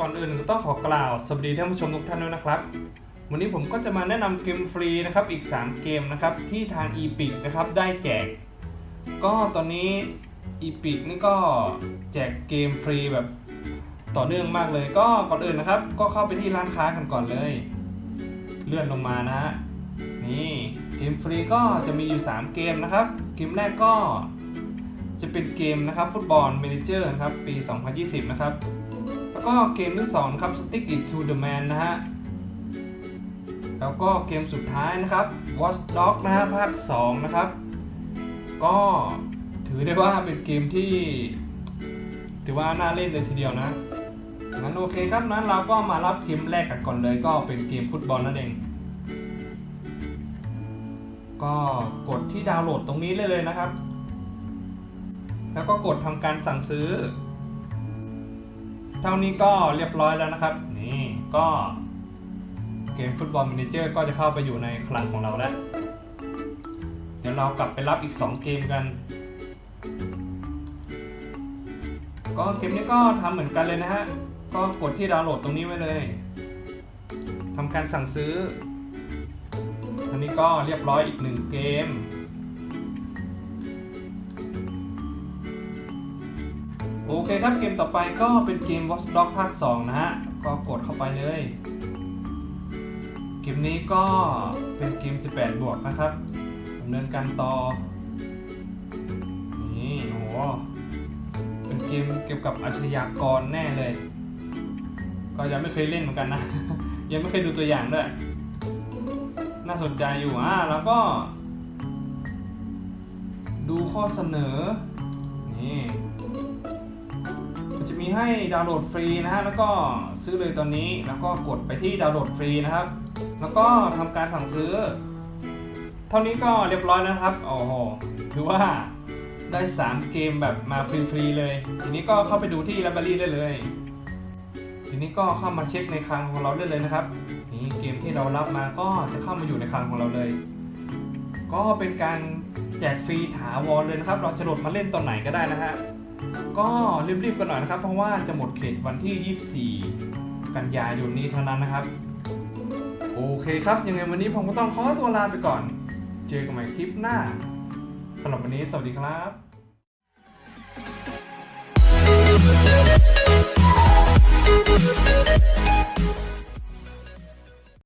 ก่อนอื่นกล่าวสวัสดีท่านผู้ชมทุกท่านด้วยนะครับ วันนี้ผมก็จะมาแนะนำเกมฟรีนะครับอีก 3 เกมนะครับที่ทาง Epic นะครับได้แจก ก็ตอนนี้ Epic นี่ก็แจกเกมฟรีแบบต่อเนื่องมากเลย ก็ก่อนอื่นนะครับ ก็เข้าไปที่ร้านค้ากันก่อนเลย เลื่อนลงมานะฮะนี่เกมฟรีก็จะมีอยู่ 3 เกมนะครับ เกมแรกก็จะเป็นเกมนะครับฟุตบอล Manager นะครับปี 2020 นะครับ แล้วก็เกมที่2ครับ Stick It to the Man นะฮะ แล้วก็เกมสุดท้ายนะครับ Watch Dog นะฮะภาค2นะครับ ก็ถือได้ว่าเป็นเกมที่ถือว่าน่าเล่นเลยทีเดียวนะงั้นโอเคครับนั้นเราก็มารับเกมแรกกันก่อนเลย ก็เป็นเกมฟุตบอลนั่นเอง ก็กดที่ดาวน์โหลดตรงนี้เลยเลยนะครับ แล้วก็กดทำการสั่งซื้อ เท่านี้ก็เรียบร้อยแล้วนะครับ นี่ก็เกมฟุตบอลมินิเจอร์ก็จะเข้าไปอยู่ในคลังของเราแล้ว เดี๋ยวเรากลับไปรับอีก 2 เกมกัน ก็เกมนี้ก็ทำเหมือนกันเลยนะฮะ ก็กดที่ดาวน์โหลดตรงนี้ไว้เลยทำการสั่งซื้ออันนี้ก็เรียบร้อยอีกหนึ่งเกม เคครับเกมต่อไปก็เป็นเกม Watch Dogs ภาค 2 นะฮะ ก็กดเข้าไปเลย เกมนี้ก็เป็นเกม 18 บวกนะครับดำเนินการต่อ นี่โอ้โหเป็นเกมเกี่ยวกับอาชญากรแน่เลย ก็ยังไม่เคยเล่นเหมือนกันนะ ยังไม่เคยดูตัวอย่างด้วย น่าสนใจอยู่อะแล้วก็ ดูข้อเสนอ นี่ ให้ดาวน์โหลดฟรีนะฮะแล้วก็ซื้อเลยตอนนี้แล้วก็กดไปที่ดาวน์โหลดฟรีนะครับ แล้วก็ทำการสั่งซื้อ เท่านี้ก็เรียบร้อยแล้วนะครับโอ้โหถือว่าได้ 3 เกมแบบมาฟรีๆเลย ทีนี้ก็เข้าไปดูที่ไลบรารีได้เลย ทีนี้ก็เข้ามาเช็คในคลังของเราได้เลยนะครับ นี่เกมที่เรารับมาก็จะเข้ามาอยู่ในคลังของเราเลย ก็เป็นการแจกฟรีถาวรเลยนะครับ เราจะโหลดมาเล่นตอนไหนก็ได้นะฮะ ก็รีบๆกันหน่อยนะครับ เพราะว่าจะหมดเขตวันที่ 24 กันยายนนี้เท่านั้นนะครับ โอเคครับ ยังไงวันนี้ผมก็ต้องขอตัวลาไปก่อน เจอกันใหม่คลิปหน้าสำหรับวันนี้สวัสดีครับ